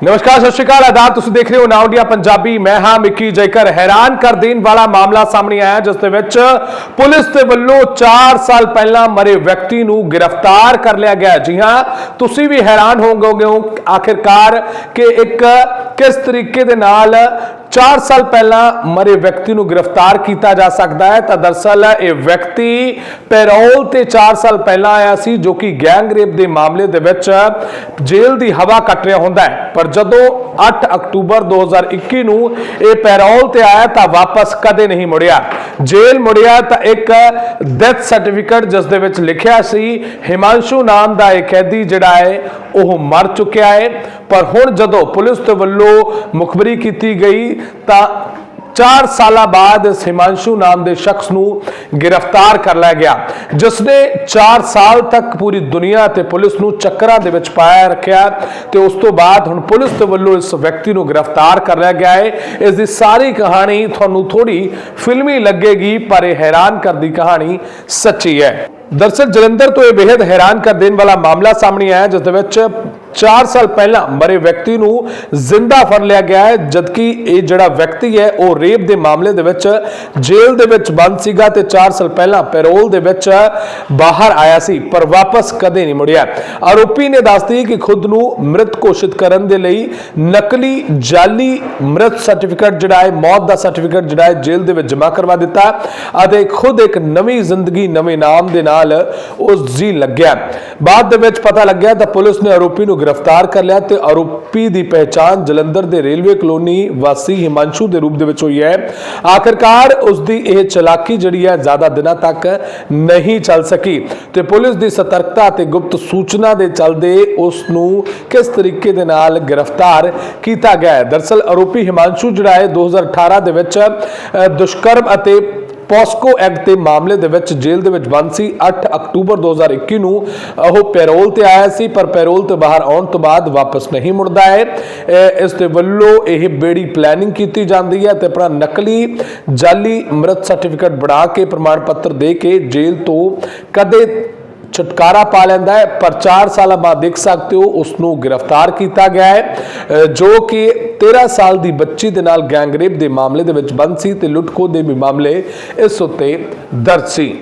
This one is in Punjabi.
ਨਮਸਕਾਰ, ਸਤਿ ਸ਼੍ਰੀ ਅਕਾਲ। ਆਦਾਬ, ਤੁਸੀਂ ਦੇਖ ਰਹੇ ਹੋ ਨਾਉ ਇੰਡੀਆ ਪੰਜਾਬੀ। ਮੈਂ ਹਾਂ ਮਿੱਕੀ ਜੇਕਰ। ਹੈਰਾਨ ਕਰ ਦੇਣ ਵਾਲਾ ਮਾਮਲਾ ਸਾਹਮਣੇ ਆਇਆ, ਜਿਸ ਦੇ ਵਿੱਚ ਪੁਲਿਸ ਦੇ ਵੱਲੋਂ 4 ਸਾਲ ਪਹਿਲਾਂ ਮਰੇ ਵਿਅਕਤੀ ਨੂੰ ਗ੍ਰਿਫਤਾਰ ਕਰ ਲਿਆ ਗਿਆ ਜੀ ਹਾਂ, ਤੁਸੀਂ ਵੀ ਹੈਰਾਨ ਹੋਵੋਗੇ ਹੋ ਆਖਿਰਕਾਰ ਕਿ ਇੱਕ ਕਿਸ ਤਰੀਕੇ ਦੇ ਨਾਲ 4 ਸਾਲ ਪਹਿਲਾਂ ਮਰੇ ਵਿਅਕਤੀ ਨੂੰ ਗ੍ਰਿਫਤਾਰ ਕੀਤਾ ਜਾ ਸਕਦਾ ਹੈ। ਤਾਂ ਦਰਸਲ ਇਹ ਵਿਅਕਤੀ ਪੈਰੋਲ ਤੇ 4 ਸਾਲ ਪਹਿਲਾਂ ਆਇਆ ਸੀ, ਜੋ ਕਿ ਗੈਂਗ ਰੇਪ ਦੇ ਮਾਮਲੇ ਦੇ ਵਿੱਚ ਜੇਲ੍ਹ ਦੀ ਹਵਾ ਕੱਟ ਰਿਹਾ ਹੁੰਦਾ ਹੈ। ਪਰ ਜਦੋਂ 8 ਅਕਤੂਬਰ 2021 ਨੂੰ ਇਹ ਪੈਰੋਲ ਤੇ ਆਇਆ ਤਾਂ ਵਾਪਸ ਕਦੇ ਨਹੀਂ ਮੁੜਿਆ। ਜੇਲ੍ਹ ਮੁੜਿਆ ਤਾਂ ਇੱਕ ਡੈਥ ਸਰਟੀਫਿਕੇਟ ਜਿਸ ਦੇ ਵਿੱਚ ਲਿਖਿਆ ਸੀ, ਹਿਮਾਂਸ਼ੂ ਨਾਮ ਦਾ ਇਹ ਕੈਦੀ ਜਿਹੜਾ ਹੈ, ਉਹ ਮਰ ਚੁੱਕਿਆ ਹੈ। ਪਰ ਹੁਣ ਜਦੋਂ ਪੁਲਿਸ ਦੇ ਵੱਲੋਂ ਮੁਖਬਰੀ ਕੀਤੀ ਗਈ ਤਾਂ 4 ਸਾਲਾਂ ਬਾਅਦ ਇਸ ਨਾਮ ਦੇ ਸ਼ਖਸ ਨੂੰ ਗ੍ਰਿਫਤਾਰ ਕਰ ਲਿਆ ਗਿਆ ਜਿਸ ਨੇ 4 ਸਾਲ ਤੱਕ ਪੂਰੀ ਦੁਨੀਆ ਤੇ ਪੁਲਿਸ ਨੂੰ ਚੱਕਰਾਂ ਦੇ ਵਿੱਚ ਪਾਇਆ ਰੱਖਿਆ ਤੇ ਉਸ ਤੋਂ ਬਾਅਦ ਹੁਣ ਪੁਲਿਸ ਦੇ ਵੱਲੋਂ ਇਸ ਵਿਅਕਤੀ ਨੂੰ ਗ੍ਰਿਫਤਾਰ ਕਰ ਲਿਆ ਗਿਆ ਹੈ। ਇਸ ਦੀ ਸਾਰੀ ਕਹਾਣੀ ਤੁਹਾਨੂੰ ਥੋੜੀ ਫਿਲਮੀ ਲੱਗੇਗੀ, ਪਰ ਇਹ ਹੈਰਾਨ ਕਰਦੀ ਕਹਾਣੀ ਸੱਚੀ ਹੈ। ਦਰਸਲ ਜਲੰਧਰ ਤੋਂ ਇਹ ਬੇहद ਹੈਰਾਨ ਕਰ ਦੇਣ ਵਾਲਾ ਮਾਮਲਾ ਸਾਹਮਣੇ ਆਇਆ, ਜਿਸ ਦੇ ਵਿੱਚ 4 ਸਾਲ ਪਹਿਲਾਂ ਮਰੇ ਵਿਅਕਤੀ ਨੂੰ ਜ਼ਿੰਦਾ ਫੜ ਲਿਆ ਗਿਆ ਹੈ, ਜਦਕਿ ਇਹ ਜਿਹੜਾ ਵਿਅਕਤੀ ਹੈ, ਉਹ ਰੇਪ ਦੇ ਮਾਮਲੇ ਦੇ ਵਿੱਚ ਜੇਲ੍ਹ ਦੇ ਵਿੱਚ ਬੰਦ ਸੀਗਾ ਤੇ 4 ਸਾਲ ਪਹਿਲਾਂ ਪੈਰੋਲ ਦੇ ਵਿੱਚ ਬਾਹਰ ਆਇਆ ਸੀ, ਪਰ ਵਾਪਸ ਕਦੇ ਨਹੀਂ ਮੁੜਿਆ। ਆਰੋਪੀ ਨੇ ਦੱਸਦੀ ਕਿ ਖੁਦ ਨੂੰ ਮ੍ਰਿਤ ਘੋਸ਼ਿਤ ਕਰਨ ਦੇ ਲਈ ਨਕਲੀ ਜਾਲੀ ਮ੍ਰਿਤ ਸਰਟੀਫਿਕੇਟ ਜਿਹੜਾ ਹੈ, ਮੌਤ ਦਾ ਸਰਟੀਫਿਕੇਟ ਜਿਹੜਾ ਹੈ, ਜੇਲ੍ਹ ਦੇ ਵਿੱਚ ਜਮ੍ਹਾਂ ਕਰਵਾ ਦਿੱਤਾ ਅਤੇ ਖੁਦ ਇੱਕ ਨਵੀਂ ਜ਼ਿੰਦਗੀ, ਨਵੇਂ ਨਾਮ ਦੇ ਨਾਲ ਉਸ ਜੀ ਲੱਗਿਆ। ਬਾਅਦ ਦੇ ਵਿੱਚ ਪਤਾ ਲੱਗਿਆ ਤਾਂ ਪੁਲਿਸ ਨੇ ਆਰੋਪੀ ਨੂੰ ਗ੍ਰਿਫਤਾਰ ਕਰ ਲਿਆ ਤੇ ਆਰੋਪੀ ਦੀ ਪਹਿਚਾਣ ਜਲੰਧਰ ਦੇ ਰੇਲਵੇ ਕਲੋਨੀ ਵਾਸੀ ਹਿਮਾਂਸ਼ੂ ਦੇ ਰੂਪ ਦੇ ਵਿੱਚ ਹੋਈ ਹੈ। ਆਖਿਰਕਾਰ ਉਸ ਦੀ ਇਹ ਚਲਾਕੀ ਜਿਹੜੀ ਹੈ ਜ਼ਿਆਦਾ ਦਿਨਾਂ ਤੱਕ ਨਹੀਂ ਚੱਲ ਸਕੀ ਤੇ ਪੁਲਿਸ ਦੀ ਸਤਰਕਤਾ ਤੇ ਗੁਪਤ ਸੂਚਨਾ ਦੇ ਚੱਲਦੇ ਉਸ ਨੂੰ ਕਿਸ ਤਰੀਕੇ ਦੇ ਨਾਲ ਗ੍ਰਿਫਤਾਰ ਕੀਤਾ ਗਿਆ ਹੈ? ਦਰਸਲ ਆਰੋਪੀ ਹਿਮਾਂਸ਼ੂ ਜਿਹੜਾ ਹੈ 2018 ਦੇ ਵਿੱਚ ਦੁਸ਼ਕਰਮ ਅਤੇ ਪੋਸਕੋ ਐਕਟ ਦੇ ਮਾਮਲੇ ਦੇ ਵਿੱਚ ਜੇਲ੍ਹ ਦੇ ਵਿੱਚ ਬੰਦ ਸੀ। 8 ਅਕਤੂਬਰ 2021 ਨੂੰ ਉਹ ਪੈਰੋਲ ਤੇ ਆਇਆ ਸੀ, ਪਰ ਪੈਰੋਲ ਤੋਂ ਬਾਹਰ ਆਉਣ ਤੋਂ ਬਾਅਦ ਵਾਪਸ ਨਹੀਂ ਮੁੜਦਾ ਹੈ। ਇਸ ਦੇ ਵੱਲੋਂ ਇਹ ਬੇੜੀ ਪਲੈਨਿੰਗ ਕੀਤੀ ਜਾਂਦੀ ਹੈ ਤੇ ਆਪਣਾ ਨਕਲੀ ਜਾਲੀ ਮ੍ਰਿਤ ਸਰਟੀਫਿਕੇਟ ਬਣਾ ਕੇ ਪ੍ਰਮਾਣ ਪੱਤਰ ਦੇ ਕੇ ਜੇਲ੍ਹ ਤੋਂ ਕਦੇ ਛੁਟਕਾਰਾ ਪਾ ਲੈਂਦਾ ਹੈ। ਪਰ 4 ਸਾਲਾਂ ਬਾਅਦ ਦੇਖ ਸਕਦੇ ਹੋ ਉਸ ਨੂੰ ਗ੍ਰਿਫਤਾਰ ਕੀਤਾ ਗਿਆ ਹੈ, ਅਹ, ਜੋ ਕਿ 13 ਸਾਲ ਦੀ ਬੱਚੀ ਦੇ ਨਾਲ ਗੈਂਗਰੇਪ ਦੇ ਮਾਮਲੇ ਦੇ ਵਿੱਚ ਬੰਦ ਸੀ ਤੇ ਲੁੱਟਖੋ ਦੇ ਵੀ ਮਾਮਲੇ ਇਸ ਉੱਤੇ ਦਰਜ ਸੀ।